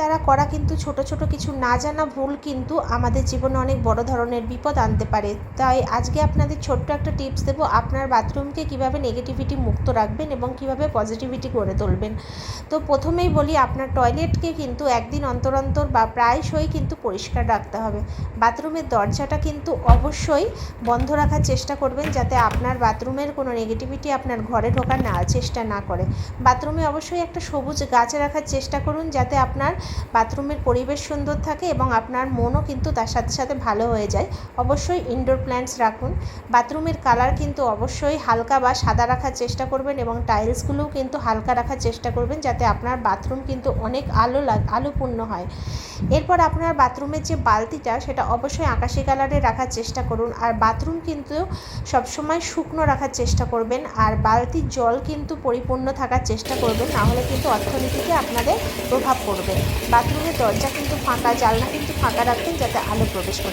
দ্বারা করা কিন্তু ছোট ছোট কিছু না জানা ভুল কিন্তু আমাদের জীবনে অনেক বড় ধরনের বিপদ আনতে পারে। তাই আজকে আপনাদের ছোট্ট একটা টিপস দেবো, আপনার বাথরুমকে কীভাবে নেগেটিভিটি মুক্ত রাখবেন এবং কীভাবে পজিটিভিটি করে তুলবেন। তো প্রথমেই বলি, আপনার টয়লেটকে কিন্তু একদিন অন্তর অন্তর বা প্রায়শই কিন্তু পরিষ্কার রাখতে হবে। বাথরুমের দরজাটা কিন্তু অবশ্যই বন্ধ রাখার চেষ্টা করবেন যাতে আপনার বাথরুমের কোনো নেগেটিভিটি আপনার ঘরে ঢোকার না চেষ্টা না করে। বাথরুমে অবশ্যই একটা সবুজ গাছ রাখার চেষ্টা করুন যাতে আপনার বাথরুমের পরিবেশ সুন্দর থাকে এবং আপনার মনও কিন্তু তার সাথে সাথে ভালো হয়ে যায়। অবশ্যই ইনডোর প্ল্যান্টস রাখুন। বাথরুমের কালার কিন্তু অবশ্যই হালকা বা সাদা রাখার চেষ্টা করবেন এবং টাইলসগুলোও কিন্তু হালকা রাখার চেষ্টা করবেন যাতে আপনার বাথরুম কিন্তু অনেক আলো আলোপূর্ণ হয়। এরপর আপনার বাথরুমের যে বালতিটা, সেটা অবশ্যই আকাশি কালারে রাখার চেষ্টা করুন। আর বাথরুম কিন্তু সবসময় শুকনো রাখার চেষ্টা করবেন। আর বালতির জল কিন্তু পরিপূর্ণ থাকার চেষ্টা করবেন। নাহলে কিন্তু অর্থনীতিতে আপনাদের প্রভাব পড়বে। বাথরুমের দরজা কিন্তু ফাঁকা জানলা কিন্তু ফাঁকা রাখবেন যাতে আলো প্রবেশ করে